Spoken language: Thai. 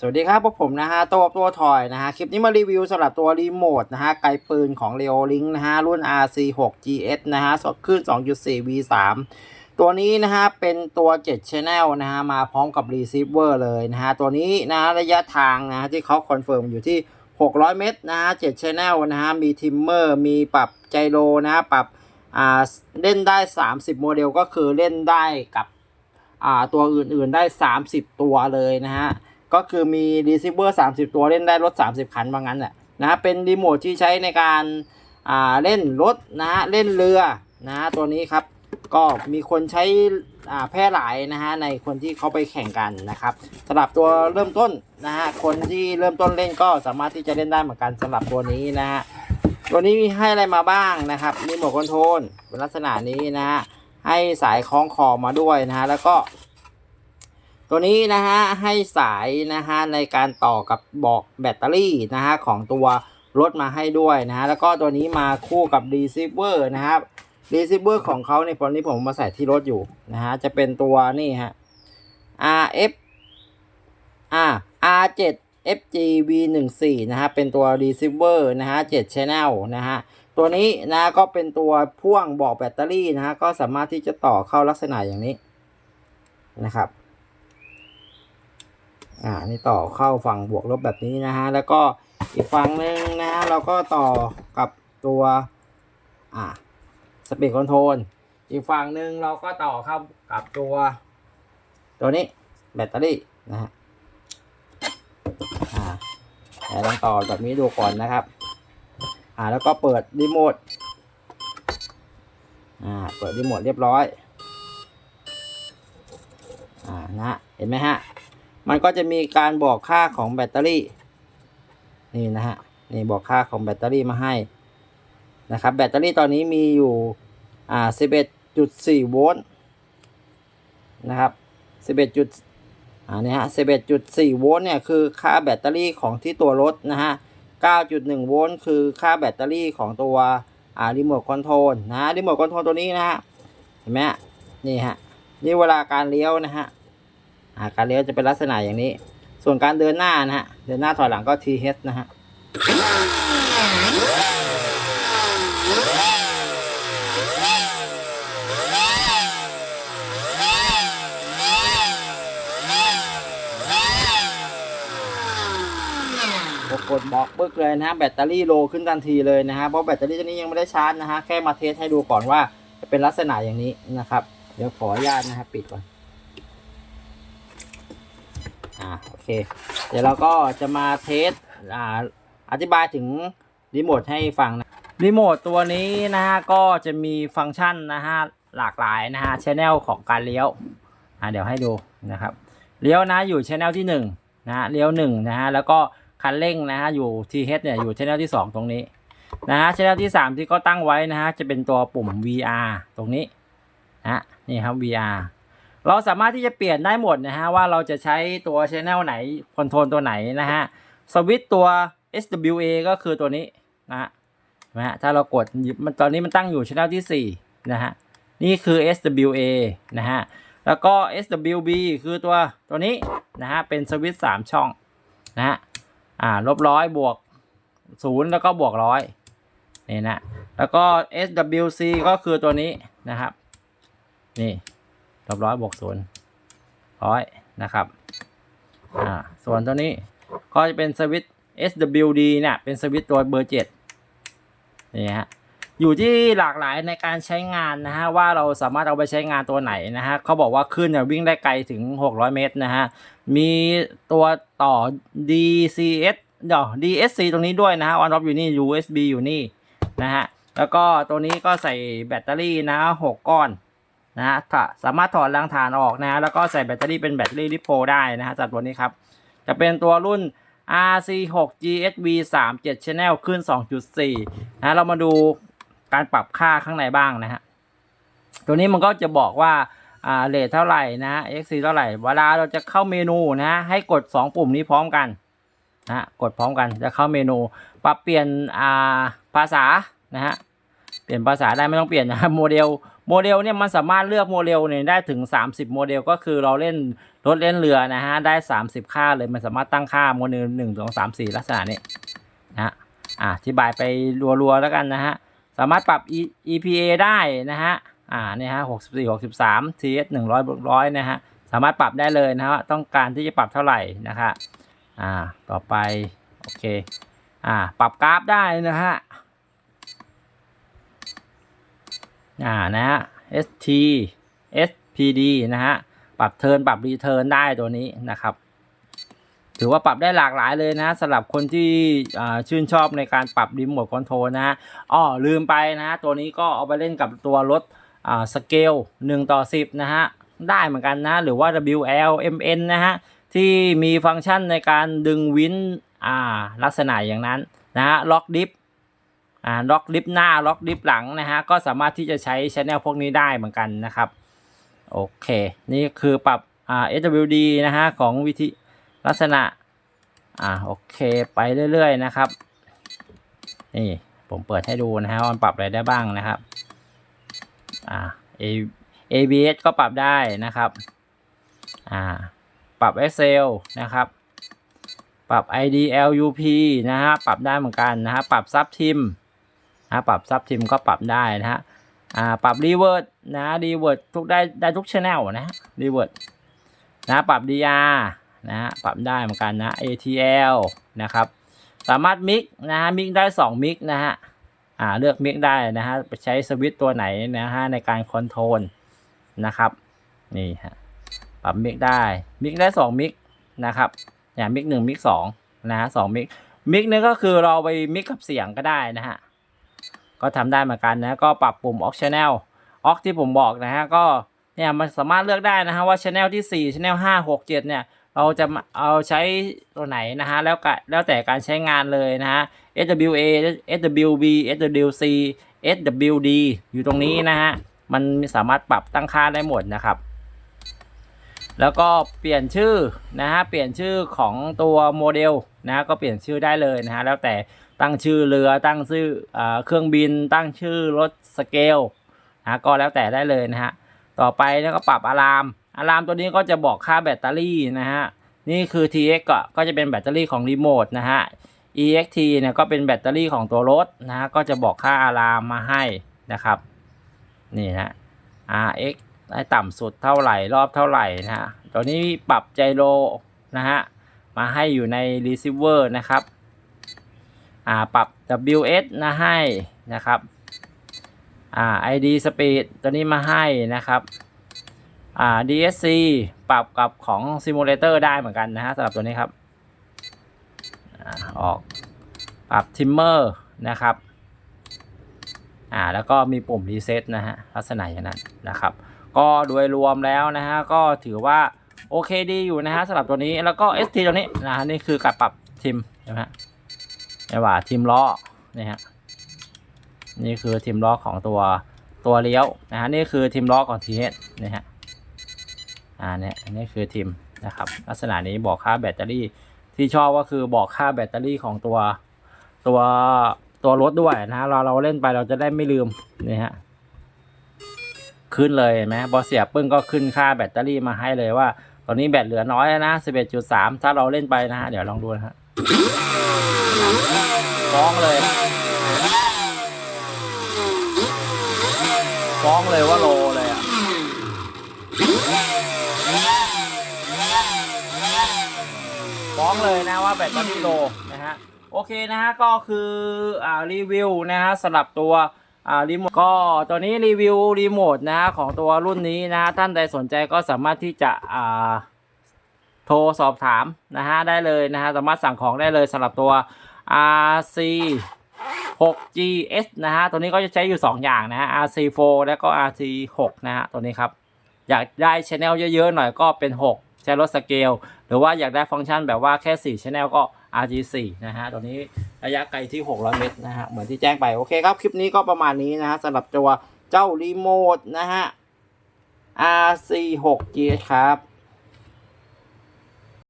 สวัสดีครับพวกผมนะฮะตัวตัวทอยนะฮะคลิปนี้มารีวิวสำหรับตัวรีโมทนะฮะไกลปืนของ r e o Link นะฮะรุ่น RC6GS นะฮะคลื่น2.4 V3 ตัวนี้นะฮะเป็นตัว7 Channel นะฮะมาพร้อมกับ Receiver เลยนะฮะตัวนี้นะระยะทางนะฮะที่เขาคอนเฟิร์มอยู่ที่ 600 เมตรนะฮะ7 Channel นะฮะมีทิมเมอร์มีปรับไจโรนะฮะปรับอ่าเล่นได้ 30 โมเดลก็คือเล่นได้กับอ่าตัวอื่นๆได้ 30 ตัวเลยนะฮะ ก็คือมีรีเซิเวอร์30 ตัวเล่นได้รถ 30 คันว่างั้นแหละนะฮะเป็นรีโมทที่ใช้ในการอ่าเล่นรถนะฮะ เล่นเรือนะฮะตัวนี้ครับ ก็มีคนใช้อ่าแพร่หลายนะฮะในคนที่เขาไปแข่งกันนะครับสำหรับตัวเริ่มต้นนะฮะ คนที่เริ่มต้นเล่นก็สามารถที่จะเล่นได้เหมือนกันสำหรับตัวนี้นะฮะ ตัวนี้มีให้อะไรมาบ้างนะครับ มีโหมดคอนโทรลเป็นลักษณะนี้นะฮะ ให้สายคล้องคอมาด้วยนะฮะ แล้วก็ ตัวนี้นะฮะให้สายนะฮะในการต่อกับบอกแบตเตอรี่นะฮะของตัวรถมาให้ด้วยนะฮะแล้วก็ตัวนี้มาคู่กับ receiver นะครับ receiver ของเขาในตอนนี้ผมมาใส่ที่รถอยู่นะฮะจะเป็นตัวนี่ฮะ RF อ่า R7 FGV14 นะฮะเป็นตัว receiver นะฮะ7 channel นะฮะตัวนี้นะก็เป็นตัวพ่วงบอกแบตเตอรี่นะฮะก็สามารถที่จะต่อเข้าลักษณะอย่างนี้นะครับ อ่านี่ต่อเข้าฝั่งบวกลบแบบนี้นะฮะแล้วก็อีกฝั่งหนึ่งนะฮะเราก็ต่อกับตัวอ่าสปีดคอนโทรลอีกฝั่งหนึ่งเราก็ต่อเข้ากับตัว ตัวนี้แบตเตอรี่นะฮะอ่าลองต่อแบบนี้ดูก่อนนะครับ อ่าแล้วก็เปิดรีโมทอ่าเปิดรีโมทเรียบร้อยอ่านะฮะเห็นไหมฮะ มันก็จะมีการบอกค่าของแบตเตอรี่ นี่นะฮะ นี่บอกค่าของแบตเตอรี่มาให้นะครับ แบตเตอรี่ตอนนี้มีอยู่ อ่า 11.4 โวลต์นะครับ 11 จุดอ่านี่ฮะ 11.4 โวลต์เนี่ยคือค่าแบตเตอรี่ของที่ตัวรถนะฮะ 9.1 โวลต์คือค่าแบตเตอรี่ของตัวอ่ารีโมทคอนโทรลนะฮะรีโมทคอนโทรลตัวนี้นะฮะ เห็นไหมฮะนี่ฮะ นี่เวลาการเลี้ยวนะฮะ การเลี้ยวจะเป็นลักษณะอย่างนี้ ส่วนการเดินหน้านะฮะ เดินหน้าถอยหลังก็ TH นะฮะกดกดบอกปึ๊กเลยนะฮะแบตเตอรี่โลขึ้นทันทีเลยนะฮะเพราะแบตเตอรี่ตัวนี้ยังไม่ได้ชาร์จนะฮะแค่มาเทสให้ดูก่อนว่าจะเป็นลักษณะอย่างนี้นะครับ เดี๋ยวขออนุญาตนะครับปิดก่อน อ่าโอเค เดี๋ยวเราก็จะมาเทสอ่าอธิบายถึงรีโมทให้ฟังนะรีโมทตัวนี้นะฮะก็จะมีฟังก์ชันนะฮะหลากหลายนะฮะชแนลของการเลี้ยวอ่าเดี๋ยวให้ดูนะครับเลี้ยวนะอยู่ชแนลที่1นงนะฮะเลี้ยว1นะฮะแล้วก็คันเร่งนะฮะอยู่ TH เนี่ยอยู่ชแนลที่ 2 ตรงนี้นะฮะชแนลที่ 3 ที่ก็ตั้งไว้นะฮะจะเป็นตัวปุ่ม VR ตรงนี้นะนี่ครับ VR เราสามารถที่จะเปลี่ยนได้หมดนะฮะว่าเราจะใช้ตัว channel ไหนคอนโทรลตัวไหนนะฮะสวิตตัว SWA ก็คือตัวนี้นะฮะนะฮะถ้าเรากดมันตอนนี้มันตั้งอยู่ channel ที่ 4 นะฮะ นี่คือ SWA นะฮะ แล้วก็ SWB คือตัวตัวนี้นะฮะ เป็นสวิตช์3ช่องนะฮะ อ่าลบร้อยบวกศูนย์แล้วก็บวกร้อยนี่นะ แล้วก็ SWC ก็คือตัวนี้นะครับ นี่ ลบร้อยบวกศูนย์ร้อยนะครับอ่าส่วนตัวนี้ก็จะเป็นสวิตช์ SWD เนี่ยเป็นสวิตช์ตัวเบอร์เจ็ดนี่ฮะอยู่ที่หลากหลายในการใช้งานนะฮะว่าเราสามารถเอาไปใช้งานตัวไหนนะฮะเขาบอกว่าขึ้นเนี่ยวิ่งได้ไกลถึง 600 เมตรนะฮะมีตัวต่อ DCS เดี๋ยว DSC ตรงนี้ด้วยนะฮะ on off อยู่นี่ USB อยู่นี่นะฮะแล้วก็ตัวนี้ก็ใส่แบตเตอรี่นะหกก้อน นะฮะสามารถถอดรางฐานออกนะฮะแล้วก็ใส่แบตเตอรี่เป็นแบตเตอรี่ลิโพได้นะฮะจากตัวนี้ครับ จะเป็นตัวรุ่น RC6 GSV 3 7 Channel ขึ้น 2.4 นะเรามาดูการปรับค่าข้างในบ้างนะฮะ ตัวนี้มันก็จะบอกว่าอ่าเรทเท่าไหร่นะฮะ XC เท่าไหร่ เวลาเราจะเข้าเมนูนะ ให้กด 2 ปุ่มนี้พร้อมกันนะกดพร้อมกันจะเข้าเมนู ปรับเปลี่ยนอ่าภาษานะฮะ เปลี่ยนภาษาได้ไม่ต้องเปลี่ยนนะโมเดล โมเดลเนี่ยมันสามารถเลือกโมเดลเนี่ยได้ถึง 30 โมเดล ก็คือเราเล่นรถเล่นเรือนะฮะได้ 30 ค่าเลยมันสามารถตั้งค่าโมเดลหนึ่งสองสามสี่ลักษณะนี้นะฮะอ่าอธิบายไปรัวๆแล้วกันนะฮะสามารถปรับ E- EPA ได้นะฮะอ่าเนี่ยฮะหกสิบสี่หกสิบสาม TS หนึ่งร้อยบวกร้อยนะฮะสามารถปรับได้เลยนะฮะต้องการที่จะปรับเท่าไหร่นะคะอ่าต่อไปโอเคอ่าปรับกราฟได้นะฮะ อ่านะฮะ ST SPD นะฮะ ปรับเทิร์นปรับรีเทิร์นได้ตัวนี้นะครับ ถือว่าปรับได้หลากหลายเลยนะสำหรับคนที่ชื่นชอบในการปรับรีโมทคอนโทรลนะฮะอ้อลืมไปนะตัวนี้ก็เอาไปเล่นกับตัวรถสเกล1ต่อ 10 นะฮะ ได้เหมือนกันนะ หรือว่า WL MN นะฮะ ที่มีฟังก์ชันในการดึงวินลักษณะอย่างนั้นนะฮะล็อกดิฟ อ่าล็อกลิฟต์หน้าล็อกลิฟต์หลังนะฮะก็สามารถที่จะใช้ชแนลพวกนี้ได้เหมือนกันนะครับโอเคนี่คือปรับอ่า SWD นะฮะของวิธีลักษณะอ่าโอเคไปเรื่อยๆนะครับนี่ผมเปิดให้ดูนะฮะว่ามันปรับอะไรได้บ้างนะครับอ่า A- ABS ก็ปรับได้นะครับอ่าปรับ Excel นะครับปรับ IDLUP นะฮะปรับได้เหมือนกันนะฮะปรับซับทิม นะปรับซับทิมก็ปรับได้นะฮะอ่าปรับรีเวิร์ดนะรีเวิร์ดทุกได้ได้ทุกชแนลนะรีเวิร์ดนะปรับ DR นะฮะปรับได้เหมือนกันนะ ATL นะครับสามารถมิกนะฮะมิกได้2มิกนะฮะอ่าเลือกมิกได้นะฮะไปใช้สวิตตัวไหนนะฮะในการคอนโทรลนะครับนี่ฮะปรับมิกได้มิกได้2มิกนะครับอย่างมิกหนึ่งมิกสองนะฮะสองมิกมิกนี่ก็คือเราไปมิกกับเสียงก็ได้นะฮะ ก็ทำได้เหมือนกันนะก็ปรับปุ่ม Aux Channel Aux ที่ผมบอกนะฮะก็เนี่ยมันสามารถเลือกได้นะฮะว่า Channel ที่ 4 Channel 5 6 7 เนี่ย เราจะเอาใช้ตัวไหนนะฮะแล้วก็แล้วแต่การใช้งานเลยนะฮะ SWA SWB SWC SWD อยู่ตรงนี้นะฮะ มันสามารถปรับตั้งค่าได้หมดนะครับ แล้วก็เปลี่ยนชื่อนะฮะเปลี่ยนชื่อของตัวโมเดล นะก็เปลี่ยนชื่อได้เลยนะฮะแล้วแต่ตั้งชื่อเรือตั้งชื่ออเครื่องบิน ตั้งชื่อรถสเกลนะก็แล้วแต่ได้เลยนะฮะต่อไปแล้วก็ปรับอะลามอะลามตัวนี้ก็จะบอกค่าแบตเตอรี่นะฮะนี่คือ TX ก็ก็จะเป็นแบตเตอรี่ของรีโมทนะฮะ EXT เนี่ยก็เป็นแบตเตอรี่ของตัวรถนะฮะก็จะบอกค่าอะลามมาให้นะครับนี่นะ RX ได้ต่ำสุดเท่าไหร่รอบเท่าไหร่นะฮะตัวนี้ปรับไจโรนะฮะ มาให้อยู่ใน receiver นะครับอ่าปรับ WS นะให้นะครับอ่า ID speed ตัวนี้มาให้นะครับอ่า DSC ปรับกับของ simulator ได้เหมือนกันนะฮะสำหรับตัวนี้ครับอ่าออกปรับ timer นะครับอ่าแล้วก็มีปุ่ม reset นะฮะลักษณะอย่างนั้นนะครับ ก็โดยรวมแล้วนะฮะก็ถือว่า โอเคดีอยู่นะฮะสำหรับตัวนี้แล้วก็ ST ตัวนี้นะฮะนี่คือการปรับทิมใช่ไหมฮะไม่ว่าทิมล้อนี่ฮะนี่คือทิมล้อของตัวตัวเลี้ยวนะฮะนี่คือทิมล้อของ TH นี่ฮะอ่าเนี่ยนนี้คือทิมนะครับลักษณะนี้บอกค่าแบตเตอรี่ที่ชอบก็คือบอกค่าแบตเตอรี่ของตัวตัวตัวรถด้วยนะฮะเราเราเล่นไปเราจะได้ไม่ลืมนี่ฮะขึ้นเลยเห็นไหมพอเสียบปึ้งก็ขึ้นค่าแบตเตอรี่มาให้เลยว่า ตอนนี้แบตเหลือน้อยแล้วนะ11.3ถ้าเราเล่นไปนะฮะ เดี๋ยวลองดูนะฮะฟ้องเลยฟ้องเลยว่าโลเลยอะฟ้องเลยนะว่าแบตเตอรี่โลนะฮะ โอเคนะฮะ ก็คืออ่ารีวิวนะฮะสำหรับตัว อ่ารีโมทก็ตัวนี้รีวิวรีโมทนะของตัวรุ่นนี้นะท่านใดสนใจก็สามารถที่จะอ่าโทรสอบถามนะฮะได้เลยนะฮะสามารถสั่งของได้เลยสำหรับตัว RC 6GS นะฮะ ตัวนี้ก็จะใช้อยู่ 2 อย่างนะฮะ RC4 แล้วก็ RC6 นะฮะ ตัวนี้ครับ อยากได้ช anel เยอะ ๆ หน่อยก็เป็น 6 ใช้รถสเกล หรือว่าอยากได้ฟังก์ชันแบบว่าแค่4 channel ก็ RG4 นะฮะตัวนี้ระยะไกลที่ 600 เมตรนะฮะเหมือนที่แจ้งไปโอเคครับ คลิปนี้ก็ประมาณนี้นะฮะสำหรับตัวเจ้ารีโมทนะฮะ RC6GS ครับ